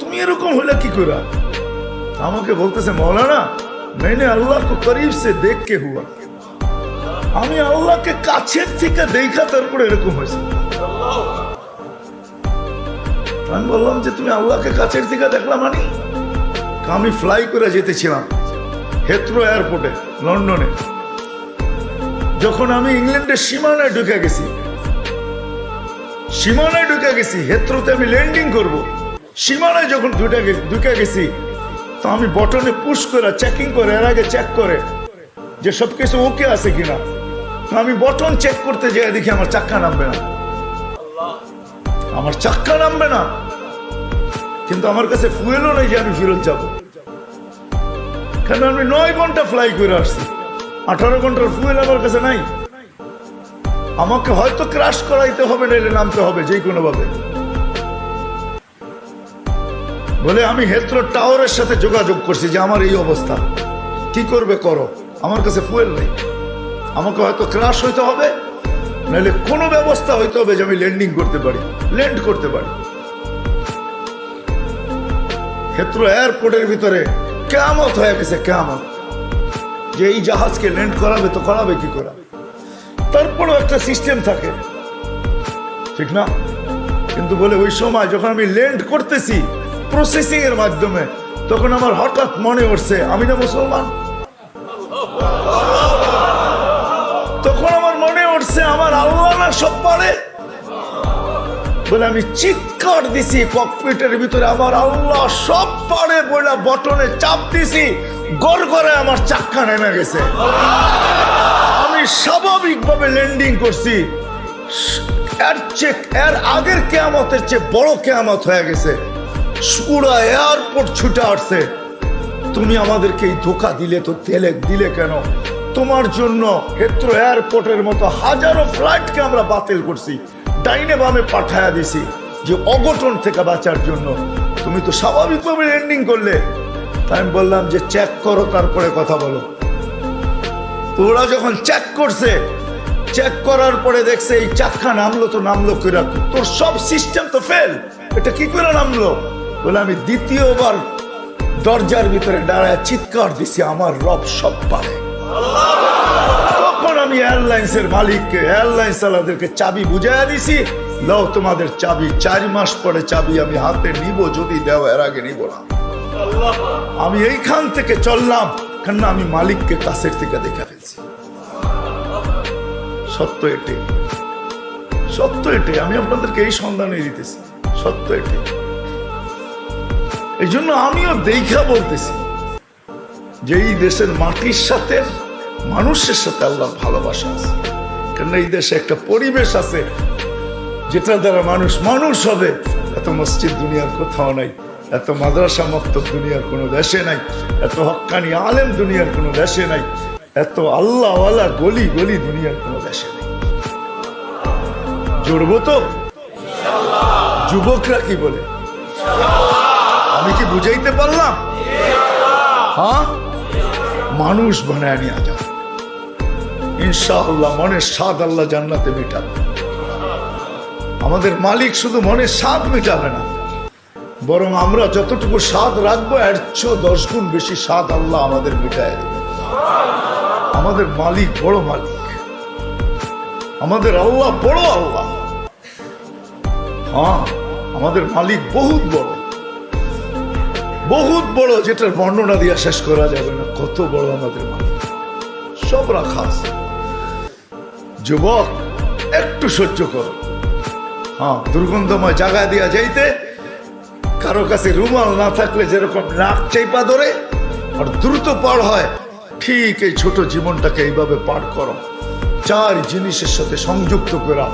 তুমি এরকম হলে কি করে আমাকে বলতেছে, মৌলানা, মেনে আল্লাহ আল্লাহকে করিব সে দেখকে হুয়া। আমি আল্লাহকে কাছের থেকে দেখা তারপরে এরকম হয়েছে। আমি বললাম যে, তুমি আল্লাহকে কাছের থেকে দেখলাম মানে? আমি ফ্লাই করে যেতেছিলাম হেত্রো এয়ারপোর্টে, লন্ডনে। যখন আমি ইংল্যান্ডের সীমানায় ঢুকে গেছি, সীমানায় ঢুকে গেছি হেত্রোতে আমি ল্যান্ডিং করব। সীমানায় যখন ঢুকে গেছি ঢুকে গেছি, তো আমি বটনে পুশ করে চেকিং করে, এর আগে চেক করে যে সবকিছু ওকে আছে কিনা। আমি বটন চেক করতে যেয়ে দেখি আমার চাক্কা নামবে না। আমার চাক্কা নামবে না। কিন্তু আমার কাছে ফুয়েলও নেই যে আমি ফেরত যাব। কারণ আমি নয় ঘণ্টা ফ্লাই করে আসছি? আঠারো ঘণ্টার ফুয়েল আমার কাছে নাই। আমাকে হয়তো ক্রাশ করাইতে হবে, নাইলে নামতে হবে যে কোনো ভাবে বলে, আমি হেত্র টাওয়ারের সাথে যোগাযোগ করছি যে আমার এই অবস্থা। কি করবে করো? আমার কাছে ফুয়েল নেই। আমাকে হয়তো ক্রাশ হইতে হবে, নাহলে কোনো ব্যবস্থা হইতে হবে যে আমি ল্যান্ডিং করতে পারি, ল্যান্ড করতে পারি। ক্ষেত্র এয়ারপোর্টের ভিতরে কেমত হয়ে গেছে কেমত যে এই জাহাজকে ল্যান্ড করাবে তো করাবে কি করা? তারপরেও একটা সিস্টেম থাকে। ঠিক না? কিন্তু বলে, ওই সময় যখন আমি ল্যান্ড করতেছি প্রসেসিং এর মাধ্যমে, তখন আমার হঠাৎ মনে উঠছে, আমি না মুসলমান। তখন আমার মনে উঠছে, আমার আল্লাহ না সব পারে। বলে আমি চিৎকার দিছি ককপিটের ভিতরে, আমার আল্লাহ সব পারে বলে বটনে চাপ দিছি, গড় করে আমার চাক্কা নেমে গেছে। আমি স্বাভাবিকভাবে ল্যান্ডিং করছি। এর চেয়ে, এর আগের কেয়ামতের চেয়ে বড় কেয়ামত হয়ে গেছে। পুরা এয়ারপোর্ট ছুটে আসছে। তুমি আমাদেরকে এই ধোকা দিলে তো তেলে দিলে কেন? তোমার জন্য হেত্র এয়ারপোর্টের মতো হাজারো ফ্লাইটকে আমরা বাতিল করছি। ডাইনে বামে পাঠায়া দিছি যে অঘটন থেকে বাঁচার জন্য। তুমি তো স্বাভাবিকভাবে ল্যান্ডিং করলে। তাই আমি বললাম যে চেক করো, তারপরে কথা বলো। ওরা যখন চেক করছে চেক করার পরে দেখছে এই চাক্কা নামলো তো নামলো করে তোর সব সিস্টেম তো ফেল এটা কি করে নামলো? বলে, আমি দ্বিতীয়বার দরজার ভিতরে দাঁড়ায় চিৎকার দিছি, আমার রব সব পারে। তখন আমি এয়ারলাইন্স এর মালিককে, এয়ারলাইন্স চালাদেরকে চাবি বুঝাইয়া দিছি লও তোমাদের চাবি, চার মাস পরে চাবি আমি হাতে নিব, যদি দেও, এর আগে নিব না। আমি এইখান থেকে চললাম কেন আমি মালিককে কাছের থেকে দেখে ফেলছি। সত্য এটাই সত্য এটাই, আমি আপনাদেরকে এই সন্ধানে দিতেছি, সত্য এটাই। এই জন্য আমিও দেখা বলতেছি যে এই দেশের মাটির সাথে মানুষের সাথে আল্লাহর ভালোবাসা আছে। কেন এই দেশে একটা পরিবেশ আছে যেটা দ্বারা মানুষ মানুষ হবে। এত মসজিদ দুনিয়ার কোথাও নাই, এত মাদ্রাসা মক্তব দুনিয়ার কোনো দেশে নাই, এত হক্কানি আলেম দুনিয়ার কোনো দেশে নাই, এত আল্লাহওয়ালা গলি গলি দুনিয়ার কোনো দেশে নেই। জুড়বো তো? যুবকরা কি বলে? আমি কি বুঝাইতে পারলাম? হ্যাঁ? মানুষ বানায় নিয়ে যাও ইনশাআল্লাহ মনের স্বাদ আল্লাহ জান্নাতে মেটাবে। আমাদের মালিক শুধু মনের স্বাদ মেটাবে না, বরং আমরা যতটুকু স্বাদ রাখব চেয়েও দশ গুণ বেশি স্বাদ আল্লাহ আমাদের মেটায় দেবে। আমাদের মালিক বড় মালিক। আমাদের আল্লাহ বড় আল্লাহ। হ্যাঁ আমাদের মালিক বহুত বড়। বহুত বড় যেটার বর্ণনা দিয়ে শেষ করা যাবে না, কত বড় আমাদের মালিক সব রাখা আছে। যুবক, একটু সহ্য করো। হ্যাঁ দুর্গন্ধময় জায়গা দিয়া যাইতে, কারও কাছে রুমাল না থাকলে যেরকম নাক চাইপা ধরে, আর দ্রুত পার হয়, ঠিক এই ছোট জীবনটাকে এইভাবে পার করো। চার জিনিসের সাথে সংযুক্ত করা।